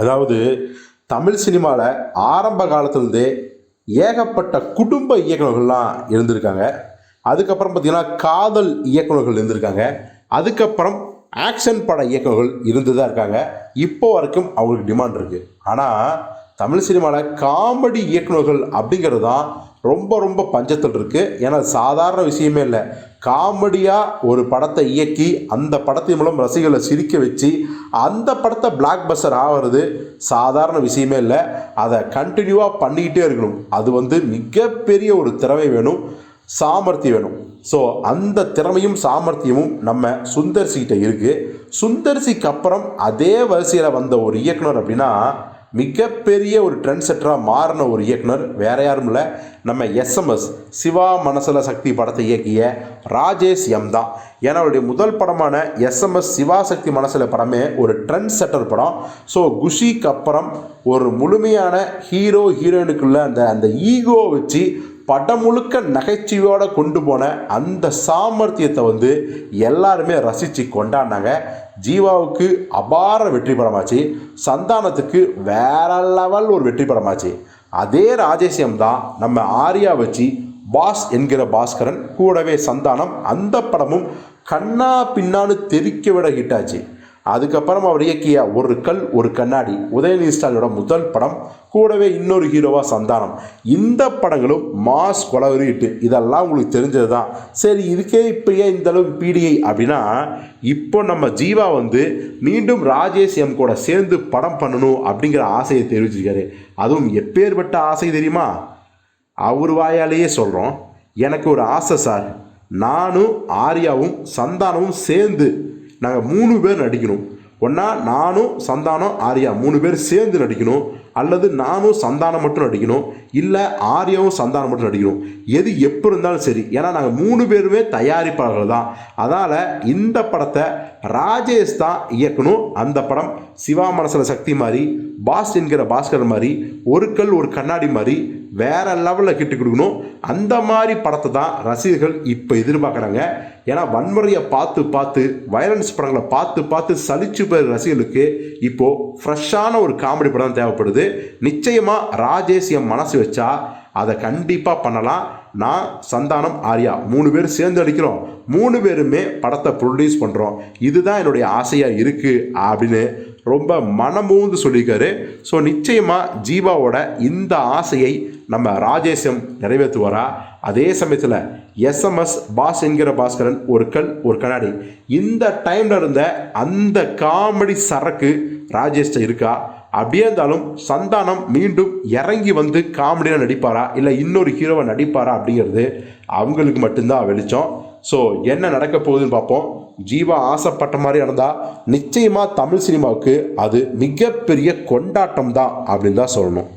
அதாவது தமிழ் சினிமாவில் ஆரம்ப காலத்துலேருந்தே ஏகப்பட்ட குடும்ப இயக்குனர்கள்லாம் இருந்திருக்காங்க. அதுக்கப்புறம் பார்த்திங்கன்னா காதல் இயக்குனர்கள் இருந்திருக்காங்க. அதுக்கப்புறம் ஆக்ஷன் பட இயக்குனர்கள் இருந்து தான் இருக்காங்க. இப்போ வரைக்கும் அவங்களுக்கு டிமாண்ட் இருக்குது ஆனால் தமிழ் சினிமாவில் காமெடி இயக்குனர்கள் அப்படிங்கிறது தான் ரொம்ப ரொம்ப பஞ்சத்தில் இருக்குது ஏன்னா சாதாரண விஷயமே இல்லை. காமெடியாக ஒரு படத்தை இயக்கி அந்த படத்தின் மூலம் ரசிகர்களை சிரிக்க வச்சு அந்த படத்தை பிளாக் பஸ்டர் ஆகிறது சாதாரண விஷயமே இல்லை. அதை கண்டினியூவாக பண்ணிக்கிட்டே இருக்கணும். அது வந்து மிகப்பெரிய ஒரு திறமை வேணும் சாமர்த்தியம் வேணும். ஸோ அந்த திறமையும் சாமர்த்தியமும் நம்ம சுந்தர்சிகிட்ட இருக்குது சுந்தர்சிக்கு அப்புறம் அதே வரிசையில் வந்த ஒரு இயக்குனர் அப்படின்னா மிகப்பெரிய ஒரு ட்ரெண்ட் செட்டராக மாறின ஒரு இயக்குனர் வேற யாரும் இல்லை. நம்ம எஸ்எம்எஸ் சிவா மனசல சக்தி படத்தை இயக்கிய ராஜேஷ் எம் தான். ஏன்னா அவருடைய முதல் படமான எஸ்எம்எஸ் சிவா சக்தி மனசில் படமே ஒரு ட்ரெண்ட் செட்டர் படம். ஸோ குஷிக்கு அப்புறம் ஒரு முழுமையான ஹீரோ ஹீரோயினுக்குள்ள அந்த அந்த ஈகோ வச்சு படம் முழுக்க நகைச்சுவையோடு கொண்டு போன அந்த சாமர்த்தியத்தை வந்து எல்லாருமே ரசித்து கொண்டாடினாங்க. ஜீவாவுக்கு அபார வெற்றி படமாச்சு. சந்தானத்துக்கு வேற லெவல் ஒரு வெற்றி படமாச்சு. அதே ராஜேசியம் தான் நம்ம ஆர்யா வச்சு பாஸ் என்கிற பாஸ்கரன் கூடவே சந்தானம் அந்த படமும் கண்ணா பின்னான்னு தெரிக்க விட ஹிட்டாச்சு அதுக்கப்புறம் அவர் இயக்கிய ஒரு கல் ஒரு கண்ணாடி உதயநிதி ஸ்டாலினோட முதல் படம் கூடவே இன்னொரு ஹீரோவா சந்தானம். இந்த படங்களும் மாஸ் கொலவரிட்டு இதெல்லாம் உங்களுக்கு தெரிஞ்சது தான் சரி இதுக்கே இப்போ ஏன் இந்த அளவுக்கு பிடிஐ அப்படின்னா இப்போ நம்ம ஜீவா வந்து மீண்டும் ராஜேஷ் எம் கூட சேர்ந்து படம் பண்ணணும் அப்படிங்கிற ஆசையை தெரிவிச்சிருக்காரு. அதுவும் எப்பேற்பட்ட ஆசை தெரியுமா? அவர் வாயாலேயே சொல்கிறோம் எனக்கு ஒரு ஆசை சார். நானும் ஆர்யாவும் சந்தானமும் சேர்ந்து நாங்கள் மூணு பேர் நடிக்கணும். ஒன்றா நானும் சந்தானம் ஆர்யா. மூணு பேர் சேர்ந்து நடிக்கணும். அல்லது நானும் சந்தானம் மட்டும் நடிக்கணும். இல்லை ஆர்யாவும் சந்தானம் மட்டும் நடிக்கணும். எது எப்போ இருந்தாலும் சரி. ஏன்னா நாங்கள் மூணு பேருமே தயாரிப்பாளர்கள் தான். அதனால் இந்த படத்தை ராஜேஷ் தான் இயக்கணும். அந்த படம் சிவா மனசில் சக்தி மாதிரி பாஸ் என்கிற பாஸ்கர் மாதிரி ஒரு கல் ஒரு கண்ணாடி மாதிரி வேற லெவலில் கிட்டு கொடுக்கணும். அந்த மாதிரி படத்தை தான் ரசிகர்கள் இப்போ எதிர்பார்க்குறாங்க. ஏன்னா வன்முறையை பார்த்து பார்த்து வயலன்ஸ் படங்களை பார்த்து பார்த்து சலிச்சு போகிற ரசிகர்களுக்கு இப்போது ஃப்ரெஷ்ஷான ஒரு காமெடி படம் தேவைப்படுது. நிச்சயமாக ராஜேஷ் என் மனசு வச்சா அதை கண்டிப்பாக பண்ணலாம். நான் சந்தானம் ஆர்யா மூணு பேர் சேர்ந்து அடிக்கிறோம் மூணு பேருமே படத்தை ப்ரொடியூஸ் பண்ணுறோம் இதுதான் என்னுடைய ஆசையாக இருக்குது அப்படின்னு ரொம்ப மனமூந்து சொல்லியிருக்காரு. ஸோ நிச்சயமாக ஜீவாவோட இந்த ஆசையை நம்ம ராஜேஷம் நிறைவேற்றுவாரா? அதே சமயத்தில் எஸ்எம்எஸ் பாஸ் என்கிற பாஸ்கரன் ஒரு கல் ஒரு கண்ணாடி. இந்த டைமில் இருந்த அந்த காமெடி சரக்கு ராஜேஷ்ட இருக்கா? அப்படியே இருந்தாலும் சந்தானம் மீண்டும் இறங்கி வந்து காமெடியாக நடிப்பாரா? இல்லை இன்னொரு ஹீரோவை நடிப்பாரா அப்படிங்கிறது அவங்களுக்கு மட்டும்தான் வெளிச்சம். ஸோ என்ன நடக்க போகுதுன்னு பார்ப்போம். ஜீவா ஆசைப்பட்ட மாதிரி நடந்தால் நிச்சயமாக தமிழ் சினிமாவுக்கு அது மிகப்பெரிய கொண்டாட்டம் தான் அப்படின்னு தான் சொல்லணும்.